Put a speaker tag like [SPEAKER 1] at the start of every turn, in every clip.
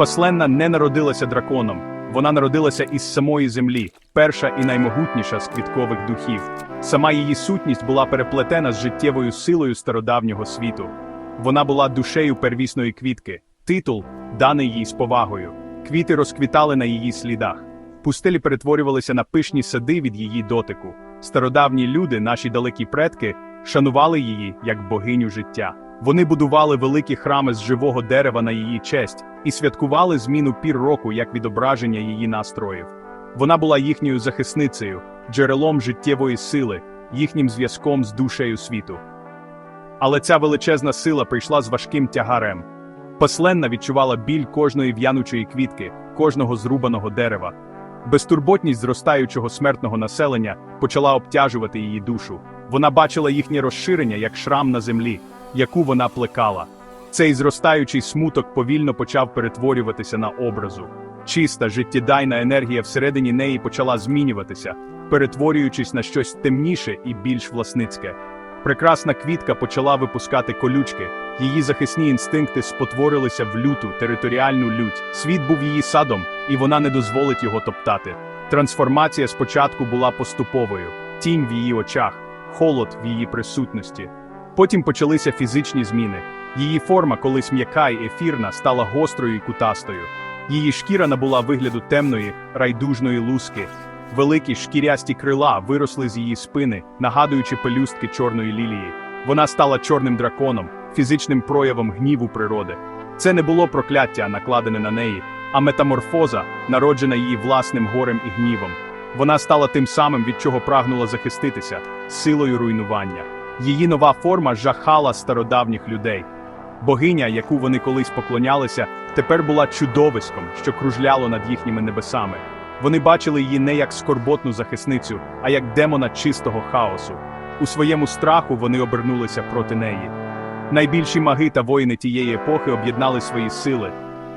[SPEAKER 1] Пасленна не народилася драконом, вона народилася із самої землі, перша і наймогутніша з квіткових духів. Сама її сутність була переплетена з життєвою силою стародавнього світу. Вона була душею первісної квітки, титул, даний їй з повагою. Квіти розквітали на її слідах. Пустелі перетворювалися на пишні сади від її дотику. Стародавні люди, наші далекі предки, шанували її як богиню життя. Вони будували великі храми з живого дерева на її честь і святкували зміну пір року як відображення її настроїв. Вона була їхньою захисницею, джерелом життєвої сили, їхнім зв'язком з душею світу. Але ця величезна сила прийшла з важким тягарем. Пасленна відчувала біль кожної в'янучої квітки, кожного зрубаного дерева. Безтурботність зростаючого смертного населення почала обтяжувати її душу. Вона бачила їхнє розширення як шрам на землі, яку вона плекала. Цей зростаючий смуток повільно почав перетворюватися на образу. Чиста, життєдайна енергія всередині неї почала змінюватися, перетворюючись на щось темніше і більш власницьке. Прекрасна квітка почала випускати колючки, її захисні інстинкти спотворилися в люту територіальну лють. Світ був її садом, і вона не дозволить його топтати. Трансформація спочатку була поступовою, тінь в її очах, холод в її присутності. Потім почалися фізичні зміни. Її форма, колись м'яка й ефірна, стала гострою і кутастою. Її шкіра набула вигляду темної, райдужної луски. Великі шкірясті крила виросли з її спини, нагадуючи пелюстки чорної лілії. Вона стала чорним драконом, фізичним проявом гніву природи. Це не було прокляття, накладене на неї, а метаморфоза, народжена її власним горем і гнівом. Вона стала тим самим, від чого прагнула захиститися силою руйнування. Її нова форма жахала стародавніх людей. Богиня, яку вони колись поклонялися, тепер була чудовиськом, що кружляло над їхніми небесами. Вони бачили її не як скорботну захисницю, а як демона чистого хаосу. У своєму страху вони обернулися проти неї. Найбільші маги та воїни тієї епохи об'єднали свої сили.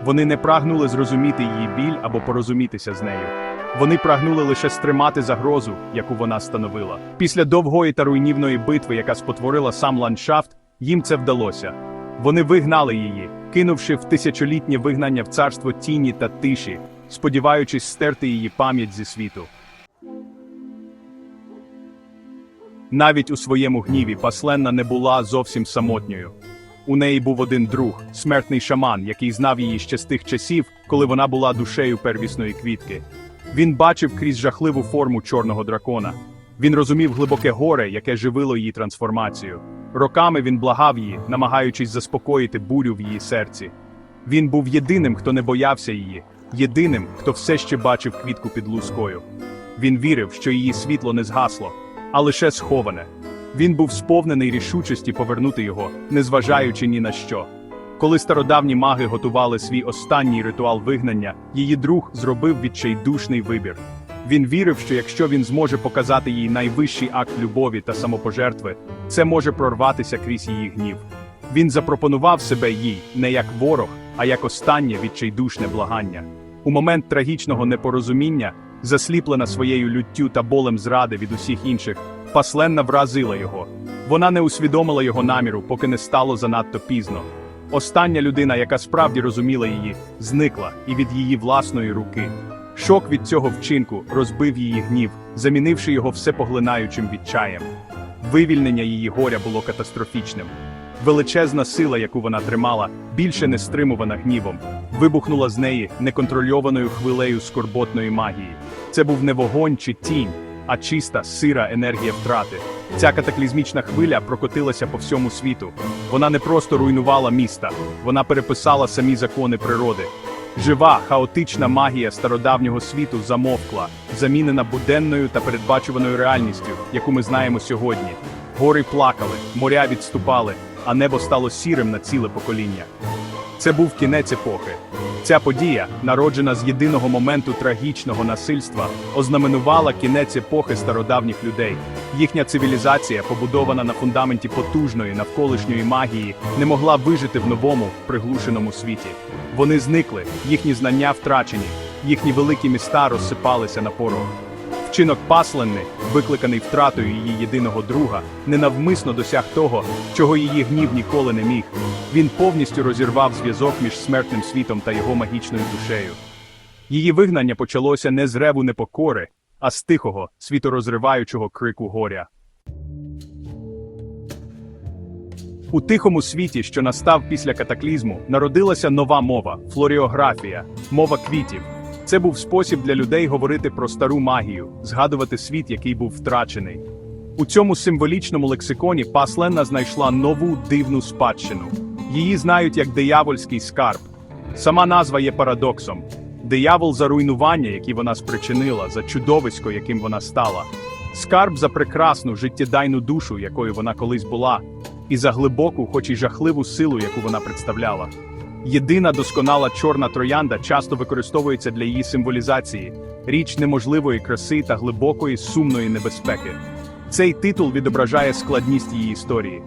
[SPEAKER 1] Вони не прагнули зрозуміти її біль або порозумітися з нею. Вони прагнули лише стримати загрозу, яку вона становила. Після довгої та руйнівної битви, яка спотворила сам ландшафт, їм це вдалося. Вони вигнали її, кинувши в тисячолітнє вигнання в царство тіні та тиші, сподіваючись стерти її пам'ять зі світу. Навіть у своєму гніві Пасленна не була зовсім самотньою. У неї був один друг, смертний шаман, який знав її ще з тих часів, коли вона була душею первісної квітки. Він бачив крізь жахливу форму чорного дракона. Він розумів глибоке горе, яке живило її трансформацію. Роками він благав її, намагаючись заспокоїти бурю в її серці. Він був єдиним, хто не боявся її, єдиним, хто все ще бачив квітку під лускою. Він вірив, що її світло не згасло, а лише сховане. Він був сповнений рішучості повернути його, незважаючи ні на що. Коли стародавні маги готували свій останній ритуал вигнання, її друг зробив відчайдушний вибір. Він вірив, що якщо він зможе показати їй найвищий акт любові та самопожертви, це може прорватися крізь її гнів. Він запропонував себе їй не як ворог, а як останнє відчайдушне благання. У момент трагічного непорозуміння, засліплена своєю люттю та болем зради від усіх інших, пасленна вразила його. Вона не усвідомила його наміру, поки не стало занадто пізно. Остання людина, яка справді розуміла її, зникла і від її власної руки. Шок від цього вчинку розбив її гнів, замінивши його всепоглинаючим відчаєм. Вивільнення її горя було катастрофічним. Величезна сила, яку вона тримала, більше не стримувана гнівом, вибухнула з неї неконтрольованою хвилею скорботної магії. Це був не вогонь чи тінь, а чиста, сира енергія втрати. Ця катаклізмічна хвиля прокотилася по всьому світу. Вона не просто руйнувала міста, вона переписала самі закони природи. Жива, хаотична магія стародавнього світу замовкла, замінена буденною та передбачуваною реальністю, яку ми знаємо сьогодні. Гори плакали, моря відступали, а небо стало сірим на ціле покоління. Це був кінець епохи. Ця подія, народжена з єдиного моменту трагічного насильства, ознаменувала кінець епохи стародавніх людей. Їхня цивілізація, побудована на фундаменті потужної навколишньої магії, не могла вижити в новому, приглушеному світі. Вони зникли, їхні знання втрачені, їхні великі міста розсипалися на порох. Вчинок Пасленни, викликаний втратою її єдиного друга, ненавмисно досяг того, чого її гнів ніколи не міг. Він повністю розірвав зв'язок між смертним світом та його магічною душею. Її вигнання почалося не з реву непокори, а з тихого, світорозриваючого крику горя. У тихому світі, що настав після катаклізму, народилася нова мова флоріографія, мова квітів. Це був спосіб для людей говорити про стару магію, згадувати світ, який був втрачений. У цьому символічному лексиконі Пасленна знайшла нову дивну спадщину. Її знають як диявольський скарб. Сама назва є парадоксом. Диявол за руйнування, які вона спричинила, за чудовисько, яким вона стала. Скарб за прекрасну життєдайну душу, якою вона колись була, і за глибоку, хоч і жахливу силу, яку вона представляла. Єдина досконала чорна троянда часто використовується для її символізації, річ неможливої краси та глибокої сумної небезпеки. Цей титул відображає складність її історії.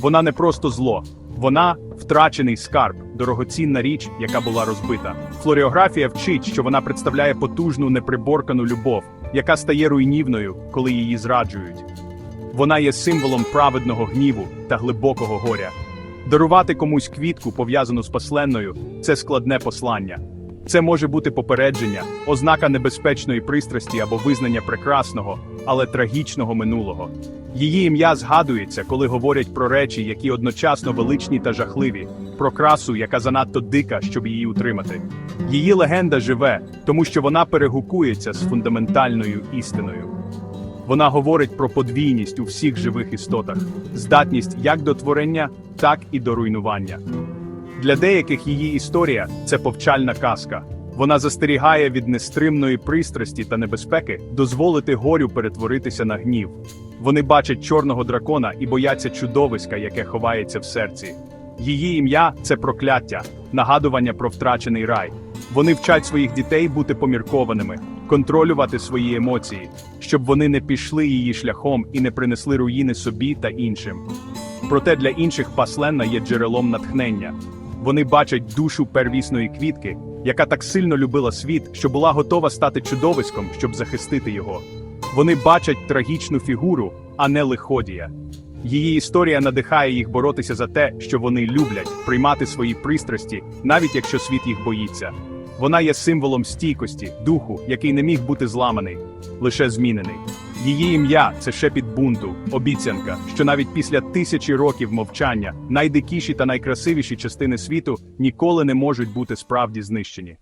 [SPEAKER 1] Вона не просто зло, вона втрачений скарб, дорогоцінна річ, яка була розбита. Флоріографія вчить, що вона представляє потужну неприборкану любов, яка стає руйнівною, коли її зраджують. Вона є символом праведного гніву та глибокого горя. Дарувати комусь квітку, пов'язану з посленною, це складне послання. Це може бути попередження, ознака небезпечної пристрасті або визнання прекрасного, але трагічного минулого. Її ім'я згадується, коли говорять про речі, які одночасно величні та жахливі, про красу, яка занадто дика, щоб її утримати. Її легенда живе, тому що вона перегукується з фундаментальною істиною. Вона говорить про подвійність у всіх живих істотах, здатність як до творення, так і до руйнування. Для деяких її історія це повчальна казка. Вона застерігає від нестримної пристрасті та небезпеки дозволити горю перетворитися на гнів. Вони бачать чорного дракона і бояться чудовиська, яке ховається в серці. Її ім'я це прокляття, нагадування про втрачений рай. Вони вчать своїх дітей бути поміркованими, контролювати свої емоції, щоб вони не пішли її шляхом і не принесли руїни собі та іншим. Проте для інших пасленна є джерелом натхнення. Вони бачать душу первісної квітки, яка так сильно любила світ, що була готова стати чудовиськом, щоб захистити його. Вони бачать трагічну фігуру, а не лиходія. Її історія надихає їх боротися за те, що вони люблять, приймати свої пристрасті, навіть якщо світ їх боїться. Вона є символом стійкості, духу, який не міг бути зламаний, лише змінений. Її ім'я це шепіт бунту, обіцянка, що навіть після тисячі років мовчання найдикіші та найкрасивіші частини світу ніколи не можуть бути справді знищені.